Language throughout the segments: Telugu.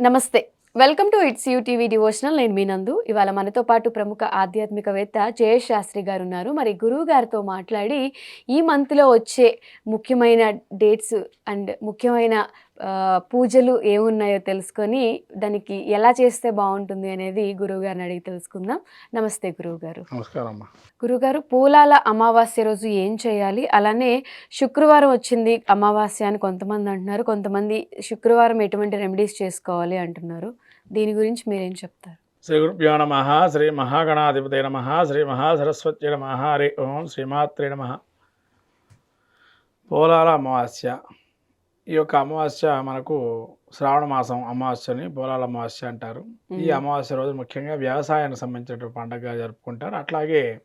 నమస్తే. Welcome to its UTV devotional. నేను మీ నందు. ఇవాళ మనతో పాటు ప్రముఖ ఆధ్యాత్మికవేత్త జయేష్ శాస్త్రి గారు ఉన్నారు. మరి గురువు గారితో మాట్లాడి ఈ మంత్లో వచ్చే ముఖ్యమైన డేట్స్ అండ్ ముఖ్యమైన పూజలు ఏమున్నాయో తెలుసుకొని దానికి ఎలా చేస్తే బాగుంటుంది అనేది గురువు గారిని అడిగి తెలుసుకుందాం. నమస్తే గురువు గారు నమస్కారం అమ్మా గురుగారు పూలాల అమావాస్య రోజు ఏం చేయాలి? అలానే శుక్రవారం వచ్చింది అమావాస్య అని కొంతమంది అంటున్నారు. కొంతమంది శుక్రవారం ఎటువంటి రెమెడీస్ చేసుకోవాలి అంటున్నారు. దీని గురించి మీరేం చెప్తారు? శ్రీ గురుభ్యో నమ శ్రీ మహాగణాధిపతే నమ శ్రీ మహాసరస్వతి నమ హరి ఓం శ్రీమాత్రే నమ. పోలాల అమావాస్య. ఈ యొక్క అమావాస్య మనకు శ్రావణ మాసం అమావాస్యని పోలాల అమావాస్య అంటారు. ఈ అమావాస్య రోజు ముఖ్యంగా వ్యవసాయానికి సంబంధించిన పండుగగా జరుపుకుంటారు. అట్లాగే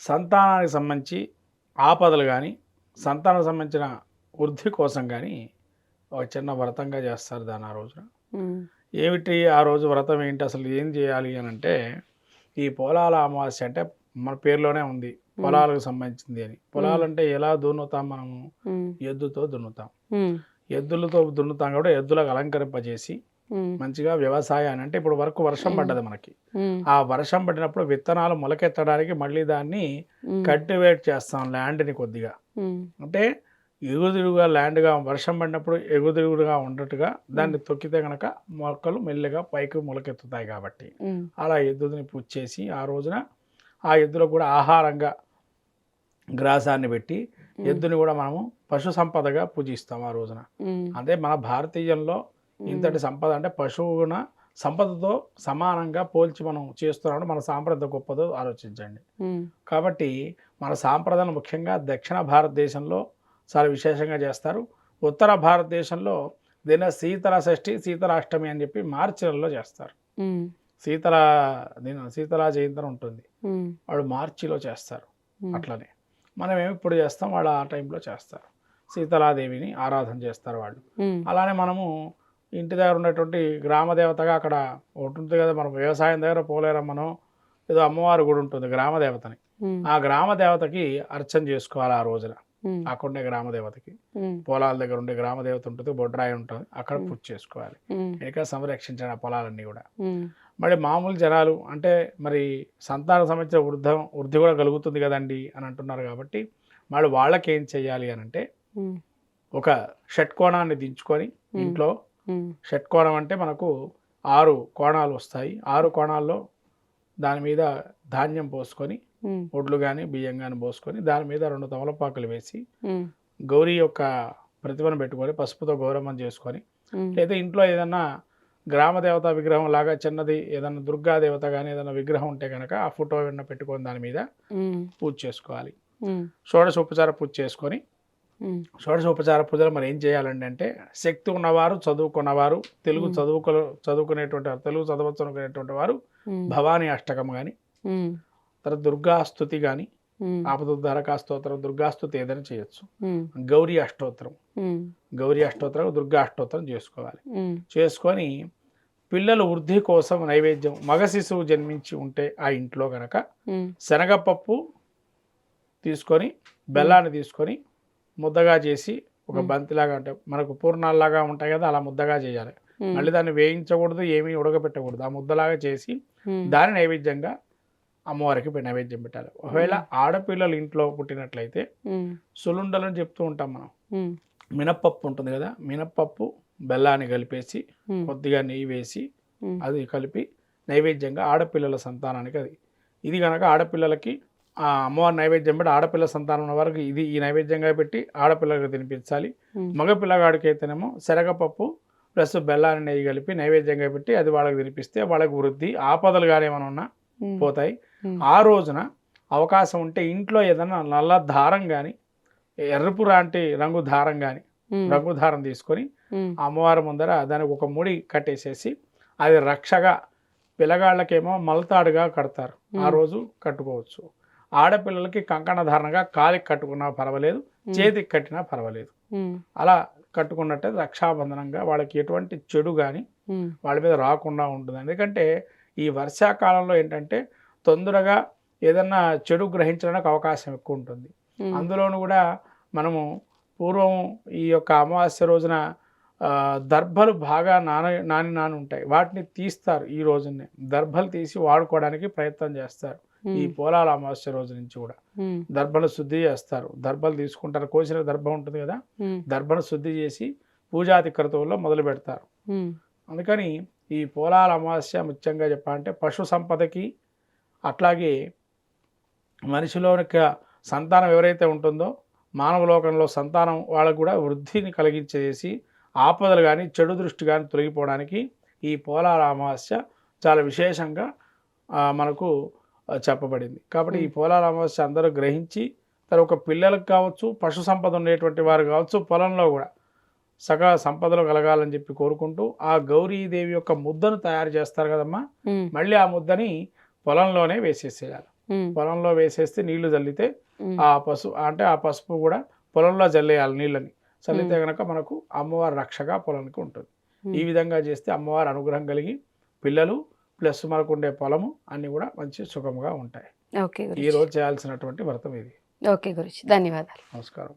సంతానానికి సంబంధించి ఆపదలు కానీ సంతానానికి సంబంధించిన వృద్ధి కోసం కానీ ఒక చిన్న వ్రతంగా చేస్తారు దాన్ని ఆ రోజున. ఏమిటి ఆ రోజు వ్రతం? ఏంటి? అసలు ఏం చేయాలి అని అంటే ఈ పొలాల అమావాస్య అంటే మన పేరులోనే ఉంది. పొలాలకు సంబంధించింది అని పొలాలు అంటే ఎలా దున్నుతాం మనము? ఎద్దుతో దున్నుతాం. ఎద్దులతో దున్నుతాం కూడా ఎద్దులకు అలంకరింపజేసి మంచిగా వ్యవసాయాన్ని అంటే ఇప్పుడు వరకు వర్షం పడ్డది మనకి. ఆ వర్షం పడినప్పుడు విత్తనాలు మొలకెత్తడానికి మళ్ళీ దాన్ని కల్టివేట్ చేస్తాం ల్యాండ్ని కొద్దిగా. అంటే ఎగుదిరుగుగా ల్యాండ్గా వర్షం పడినప్పుడు ఎగుదిరుగుగా ఉన్నట్టుగా దాన్ని తొక్కితే కనుక మొక్కలు మెల్లిగా పైకి మొలకెత్తుతాయి కాబట్టి. అలా ఎద్దుని పూజ చేసి ఆ రోజున ఆ ఎద్దులకు కూడా ఆహారంగా గ్రాసాన్ని పెట్టి ఎద్దుని కూడా మనము పశు సంపదగా పూజిస్తాం ఆ రోజున. అంటే మన భారతీయంలో ఇంతటి సంపద అంటే పశువున సంపదతో సమానంగా పోల్చి మనం చేస్తున్నాం మన సాంప్రదాయ గొప్పదో ఆలోచించండి. కాబట్టి మన సాంప్రదాయం ముఖ్యంగా దక్షిణ భారతదేశంలో చాలా విశేషంగా చేస్తారు. ఉత్తర భారతదేశంలో దీని శీతల షష్ఠి శీతలాష్టమి అని చెప్పి మార్చి నెలలో చేస్తారు. శీతల దీని శీతలా జయంతి ఉంటుంది. వాళ్ళు మార్చిలో చేస్తారు. అట్లనే. మనం ఏమి ఇప్పుడు చేస్తాం వాళ్ళు ఆ టైంలో చేస్తారు. సీతలాదేవిని ఆరాధన చేస్తారు వాళ్ళు. అలానే మనము ఇంటి దగ్గర ఉన్నటువంటి గ్రామ దేవతగా అక్కడ ఒకటి ఉంటుంది కదా మనం వ్యవసాయం దగ్గర పోలేరం మనం ఏదో అమ్మవారి గుడి ఉంటుంది గ్రామ దేవతని. ఉమ్, ఆ గ్రామ దేవతకి అర్చన చేసుకోవాలి ఆ రోజున. అక్కడ ఉండే గ్రామ దేవతకి. ఉమ్, పొలాల దగ్గర ఉండే గ్రామ దేవత ఉంటుంది బొడ్రాయి ఉంటుంది అక్కడ పూజ చేసుకోవాలి. ఇంకా సంరక్షించాలి ఆ పొలాలన్నీ కూడా. మరి మామూలు జనాలు అంటే మరి సంతానం సంబంధించిన వృద్ధం వృద్ధి కూడా కలుగుతుంది కదండి అని అంటున్నారు కాబట్టి మరి వాళ్ళకి ఏం చేయాలి అని అంటే ఒక షట్కోణాన్ని దించుకొని ఇంట్లో షట్కోణం అంటే మనకు ఆరు కోణాలు వస్తాయి. ఆరు కోణాల్లో దాని మీద ధాన్యం పోసుకొని ఒడ్లు కానీ బియ్యం కానీ పోసుకొని దాని మీద రెండు తమలపాకులు వేసి గౌరీ యొక్క ప్రతిమను పెట్టుకొని పసుపుతో గౌరవం చేసుకొని లేదా ఇంట్లో ఏదన్నా గ్రామ దేవత విగ్రహం లాగా చిన్నది ఏదన్నా దుర్గా దేవత కానీ ఏదైనా విగ్రహం ఉంటే కనుక ఆ ఫోటో ఏమన్నా పెట్టుకొని దాని మీద పూజ చేసుకోవాలి. షోడశోపచార పూజ చేసుకొని షోడశోపచార పూజలు మరి ఏం చేయాలండి అంటే శక్తి ఉన్నవారు చదువుకున్నవారు తెలుగు. చదువుకు చదువుకునేటువంటి వారు, తెలుగు చదవచ్చు అనుకునేటువంటి వారు భవానీ అష్టకం కానీ తర్వాత దుర్గా స్తుతి కానీ ఉమ్, ఆపదుద్ధారక స్తోత్రం దుర్గా స్తుతి ఏదైనా చేయొచ్చు. గౌరీ అష్టోత్తరం. గౌరీ అష్టోత్తరం దుర్గా అష్టోత్తరం చేసుకోవాలి. చేసుకొని పిల్లల వృద్ధి కోసం నైవేద్యం మగ శిశువు జన్మించి ఉంటే ఆ ఇంట్లో ఉమ్, శనగపప్పు తీసుకొని బెల్లాన్ని తీసుకొని ముద్దగా చేసి ఒక. బంతిలాగా అంటే మనకు పూర్ణాల్లాగా ఉంటాయి కదా అలా ముద్దగా చేయాలి. మళ్ళీ దాన్ని వేయించకూడదు ఏమీ ఉడకబెట్టకూడదు ఆ ముద్దలాగా చేసి దాని నైవేద్యంగా అమ్మవారికి నైవేద్యం పెట్టాలి. ఒకవేళ. ఆడపిల్లలు ఇంట్లో పుట్టినట్లయితే సులుండలని చెప్తూ ఉంటాం మనం. మినప్పప్పు ఉంటుంది కదా మినప్పప్పు బెల్లాన్ని కలిపేసి కొద్దిగా నెయ్యి వేసి అది కలిపి నైవేద్యంగా ఆడపిల్లల సంతానానికి అది. ఇది కనుక ఆడపిల్లలకి ఆ అమ్మవారి నైవేద్యం పెట్టి ఆడపిల్ల సంతానం ఉన్న వారికి ఇది ఈ నైవేద్యంగా పెట్టి ఆడపిల్లలకు తినిపించాలి. ఉమ్, మగ పిల్లగాడికి అయితేనేమో శనగపప్పు ప్లస్ బెల్లాన్ని నెయ్యి కలిపి నైవేద్యంగా పెట్టి అది వాళ్ళకి తినిపిస్తే వాళ్ళకి వృద్ధి ఆపదలు కానీ ఏమైనా ఉన్నా పోతాయి. ఆ రోజున అవకాశం ఉంటే ఇంట్లో ఏదైనా నల్ల దారం కానీ ఎర్రపు లాంటి రంగు దారం కానీ రంగు దారం తీసుకొని అమ్మవారి ముందర దానికి ఒక ముడి కట్టేసేసి అది రక్షగా పిల్లగాళ్ళకేమో మలతాడుగా కడతారు. ఆ. రోజు కట్టుకోవచ్చు. ఆడపిల్లలకి కంకణ ధారణగా కాలికి కట్టుకున్నా పర్వాలేదు చేతికి కట్టినా పర్వాలేదు. అలా కట్టుకున్నట్టే రక్షాబంధనంగా వాళ్ళకి ఎటువంటి చెడు కానీ వాళ్ళ మీద రాకుండా ఉంటుంది ఎందుకంటే ఈ వర్షాకాలంలో ఏంటంటే తొందరగా ఏదన్నా చెడు గ్రహించడానికి అవకాశం ఎక్కువ ఉంటుంది అందులోను కూడా మనము పూర్వం ఈ యొక్క అమావాస్య రోజున దర్భలు బాగా నాన నాని నాని ఉంటాయి. వాటిని తీస్తారు ఈ రోజునే. దర్భలు తీసి వాడుకోవడానికి ప్రయత్నం చేస్తారు. ఈ పోలాల అమావాస్య రోజు నుంచి కూడా. దర్భను శుద్ధి చేస్తారు. దర్భలు తీసుకుంటారు. కోసిన దర్భ ఉంటుంది కదా? దర్భను శుద్ధి చేసి పూజాది క్రతువుల్లో మొదలు పెడతారు. అందుకని ఈ పోలాల అమావాస్య ముఖ్యంగా చెప్పాలంటే పశు సంపదకి అట్లాగే మనిషిలో యొక్క సంతానం ఎవరైతే ఉంటుందో మానవ లోకంలో సంతానం వాళ్ళకు కూడా వృద్ధిని కలిగించేసి ఆపదలు కానీ చెడు దృష్టి కానీ తొలగిపోవడానికి ఈ పోలాల అమావాస్య చాలా విశేషంగా మనకు చెప్పబడింది. కాబట్టి ఈ పోలాల అమావాస్య అందరూ గ్రహించి తర్వాత పిల్లలకు కావచ్చు పశు సంపద ఉండేటువంటి వారు కావచ్చు పొలంలో కూడా సగ సంపదలు కలగాలని చెప్పి కోరుకుంటూ ఆ గౌరీదేవి యొక్క ముద్దను తయారు చేస్తారు కదమ్మా. మళ్ళీ ఆ ముద్దని పొలంలోనే వేసేసేయాలి. పొలంలో వేసేస్తే నీళ్ళు చల్లితే ఆ పసుపు అంటే ఆ పసుపు కూడా పొలంలో చల్లేయాలి నీళ్ళని. చల్లితే కనుక మనకు అమ్మవారి రక్షగా పొలానికి ఉంటుంది. ఈ విధంగా చేస్తే అమ్మవారి అనుగ్రహం కలిగి పిల్లలు ప్లస్ మనకు ఉండే పొలము అన్నీ కూడా మంచి సుఖంగా ఉంటాయి. ఓకే ఈ రోజు చేయాల్సినటువంటి వ్రతం ఇది. ఓకే గురుజీ. ధన్యవాదాలు. నమస్కారం.